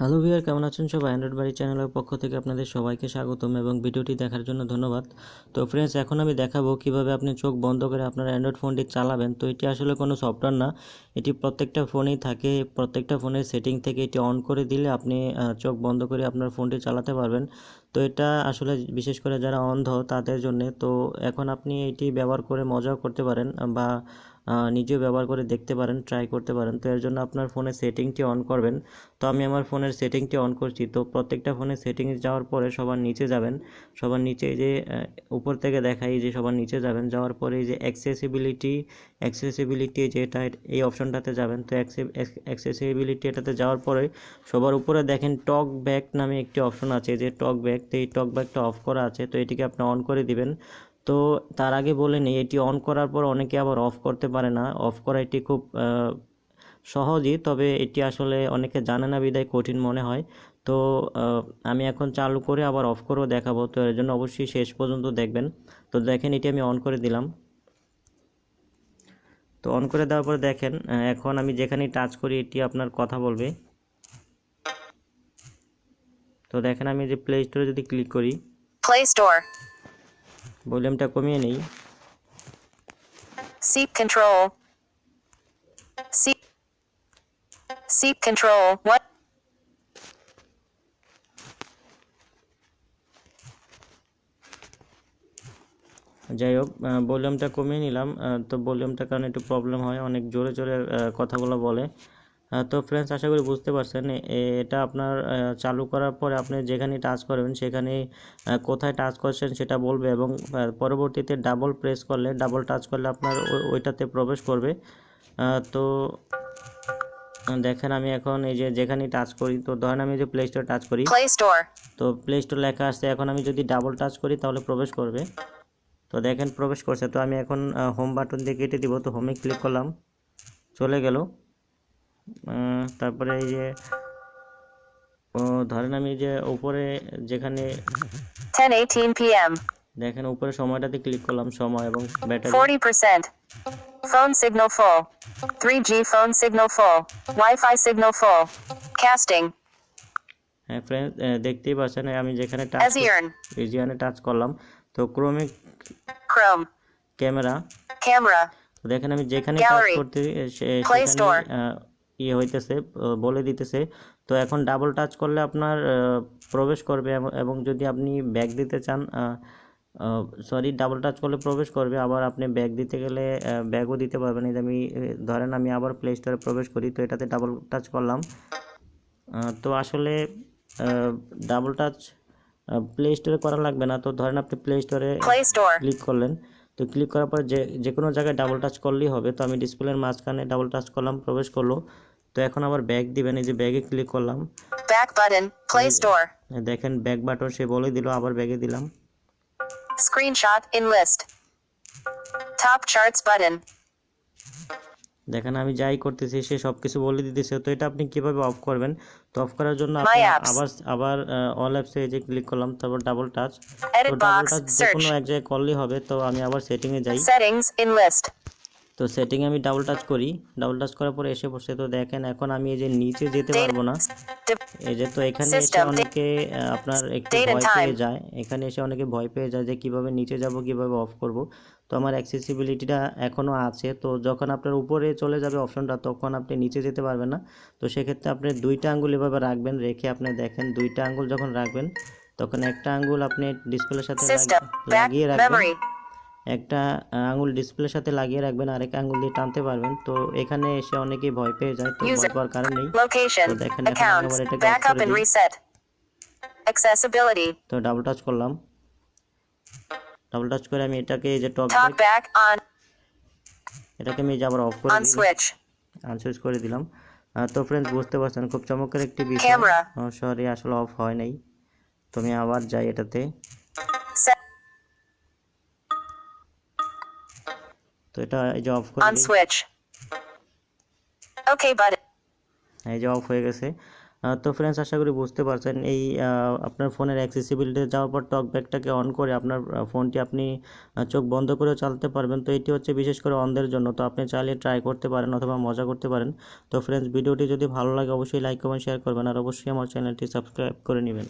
Hello viewer, কেমন আছেন সবাই? অ্যান্ড্রয়েড বাড়ি চ্যানেলের পক্ষ থেকে আপনাদের সবাইকে স্বাগতম এবং ভিডিওটি দেখার জন্য ধন্যবাদ। তো ফ্রেন্ডস এখন আমি দেখাবো কীভাবে আপনি চোখ বন্ধ করে আপনার অ্যান্ড্রয়েড ফোনটি চালাবেন। তো এটি আসলে কোনো সফটওয়্যার না, এটি প্রত্যেকটা ফোনেই থাকে। প্রত্যেকটা ফোনের সেটিং থেকে এটি অন করে দিলে আপনি চোখ বন্ধ করে আপনার ফোনটি চালাতে পারবেন। তো এটা আসলে বিশেষ করে যারা অন্ধ, তাদের জন্য। তো এখন আপনি এটি ব্যবহার করে মজাও করতে পারেন, বা নিজেও ব্যবহার করে দেখতে পারেন ট্রাই করতে পারেন। তো এর জন্য আপনার ফোনের সেটিংটি অন করবেন। তো আমি আমার ফোনের সেটিংটি অন করছি। তো প্রত্যেকটা ফোনের সেটিংয়ে যাওয়ার পরে সবার নিচে যাবেন। সবার নিচে যে উপর থেকে দেখাই যে সবার নিচে যাবেন। যাওয়ার পরে এই যে অ্যাক্সেসিবিলিটি অ্যাক্সেসিবিলিটি যেটা, এই অপশনটাতে যাবেন। তো অ্যাক্সেসিবিলিটি এটাতে যাওয়ার পরে সবার উপরে দেখেন টক ব্যাক নামে একটি অপশন আছে। যে টক ব্যাক তো এই টক ব্যাকটা অফ করা আছে। তো এটিকে আপনি অন করে দিবেন। তো তার আগে বলে নিই, এটি অন করার পর অনেকে আবার অফ করতে পারে না। অফ করা এটি খুব সহজই, তবে এটি আসলে অনেকে জানে না, বিদায় কঠিন মনে হয়। তো আমি এখন চালু করে আবার অফ করেও দেখাবো। তো এর জন্য অবশ্যই শেষ পর্যন্ত দেখবেন। তো দেখেন, এটি আমি অন করে দিলাম। তো অন করে দেওয়ার পরে দেখেন এখন আমি যেখানেই টাচ করি, এটি আপনার কথা বলবে। তো দেখেন, আমি যে প্লে স্টোরে যদি ক্লিক করি। Play Store. ভলিউমটা কমিয়ে নেই Seat control. Seat. Seat control. What? যাই হোক ভলিউমটা কমিয়ে নিলাম তো ভলিউমটার কারণে একটু প্রবলেম হয় অনেক জোরে জোরে কথাগুলো বলে তো ফ্রেন্ডস আশা করি বুঝতে পারছেন এটা আপনার চালু করার পরে আপনি যেখানে টাচ করবেন সেখানে কোথায় টাচ করছেন সেটা বলবে এবং পরবর্তীতে ডাবল প্রেস করলে ডাবল টাচ করলে আপনার ওই- ওইটাতে প্রবেশ করবে। তো দেখেন আমি এখন এই যে যেখানে টাচ করি তো ধরেন আমি যে প্লে স্টোরে টাচ করি. তো প্লে স্টোর লেখা আসছে এখন আমি যদি ডাবল টাচ করি তাহলে প্রবেশ করবে। তো দেখেন প্রবেশ করছে তো আমি এখন হোম বাটন দিয়ে কেটে দিব তো হোমে ক্লিক করলাম চলে গেল। তারপরে এই যে ও ধরেন আমি যে উপরে যেখানে 10:18 p.m. দেখেন উপরে সময়টাতে ক্লিক করলাম সময় এবং battery 40%. Phone signal full. 3G phone signal full. Wi-Fi signal full. Casting. হ্যাঁ ফ্রেন্ড দেখতেই পাচ্ছেন আমি যেখানে টাচ. রিজিয়ানে টাচ করলাম তো ক্রোমিক Chrome. ক্যামেরা. তো দেখেন আমি যেখানে টাচ করতে সেখানে ইয়ে হইতেছে বলে দিতেছে। তো এখন ডাবল টাচ করলে আপনার প্রবেশ করবে এবং- যদি আপনি ব্যাগ দিতে চান সরি ডাবল টাচ করলে প্রবেশ করবে। আবার আপনি ব্যাগ দিতে গেলে ব্যাগও দিতে পারবেন। এই যে আমি ধরেন আমি আবার প্লে স্টোরে প্রবেশ করি তো এটাতে ডাবল টাচ করলাম। তো আসলে ডাবল টাচ প্লে স্টোরে করা লাগবে না। তো ধরেন আপনি প্লে স্টোরে ক্লিক করলেন। তো ক্লিক করার পর যে যে কোনো জায়গায় ডাবল টাচ করলেই হবে। তো আমি ডিসপ্লের মাঝখানে ডাবল টাচ করলাম প্রবেশ করল। তো এখন আবার ব্যাগ দিবেন এই যে ব্যাগে ক্লিক করলাম। ব্যাক বাটন প্লে স্টোর দেখেন ব্যাগ বাটন সে বলে দিল আবার ব্যাগে দিলাম। Screenshot in list top charts button. দেখেন আমি যাই করতেছি সে সব কিছু বলে দিতেছে। তো এটা আপনি কীভাবে অফ করবেন? তো অফ করার জন্য আবার আবার অল অ্যাপসে এই যে ক্লিক করলাম তারপর ডাবল টাচ তো ডাবল টাচ যে কোনো এক জায়গায় করলেই হবে তো আমি আবার সেটিংয়ে যাই। Settings in list. তো সেটিংয়ে আমি ডাবল টাচ করি। ডাবল টাচ করার পরে এসে বসে তো দেখেন এখন আমি এই যে নিচে যেতে পারব না। এই যে তো এখানে এসে অনেকে আপনার একটু ভয় পেয়ে যায়। এখানে এসে অনেকে ভয় পেয়ে যায় যে কীভাবে নিচে যাব কীভাবে অফ করব। তো আমার অ্যাক্সেসিবিলিটিটা এখনও আছে। তো যখন আপনার উপরে চলে যাবে অপশনটা তখন আপনি নিচে যেতে পারবেন না। তো সেক্ষেত্রে আপনি দুইটা আঙ্গুল এভাবে রাখবেন রেখে আপনি দেখেন দুইটা আঙ্গুল যখন রাখবেন তখন একটা আঙ্গুল আপনি ডিসপ্লের সাথে লাগিয়ে রাখবেন. একটা আঙুল ডিসপ্লের সাথে লাগিয়ে রাখবেন আরেক আঙুল দিয়ে টানতে পারবেন তো এখানে এসে অনেকেই ভয় পেয়ে যায় তো ভয় পাওয়ার কারণ নেই তো দেখেন এখন. আবার এটাকে করে and দিই। reset. Accessibility. তো ডাবল টাচ করলাম ডাবল টাচ করে আমি এটাকে এই যে টক back on. এটাকে আমি এই যে আবার অফ করে দিলাম switch. আনসুইচ করে দিলাম তো ফ্রেন্ডস বুঝতে পারছেন খুব চমৎকার একটি বিষয় Camera. সরি আসলে অফ হয় নাই তো আমি আবার যাই এটাতে তো এটা এই যে অফ করে switch. Okay button. এই যে অফ হয়ে গেছে। তো ফ্রেন্ডস আশা করি বুঝতে পারছেন এই আপনার ফোনের অ্যাক্সেসিবিলিটি যাওয়ার পর টক ব্যাগটাকে অন করে আপনার ফোনটি আপনি চোখ বন্ধ করেও চালাতে পারবেন। তো এটি হচ্ছে বিশেষ করে অন্ধের জন্য। তো আপনি চাইলে ট্রাই করতে পারেন অথবা মজা করতে পারেন। তো ফ্রেন্ডস ভিডিওটি যদি ভালো লাগে অবশ্যই লাইক কমেন্ট শেয়ার করবেন। আর অবশ্যই আমার চ্যানেলটি সাবস্ক্রাইব করে নেবেন।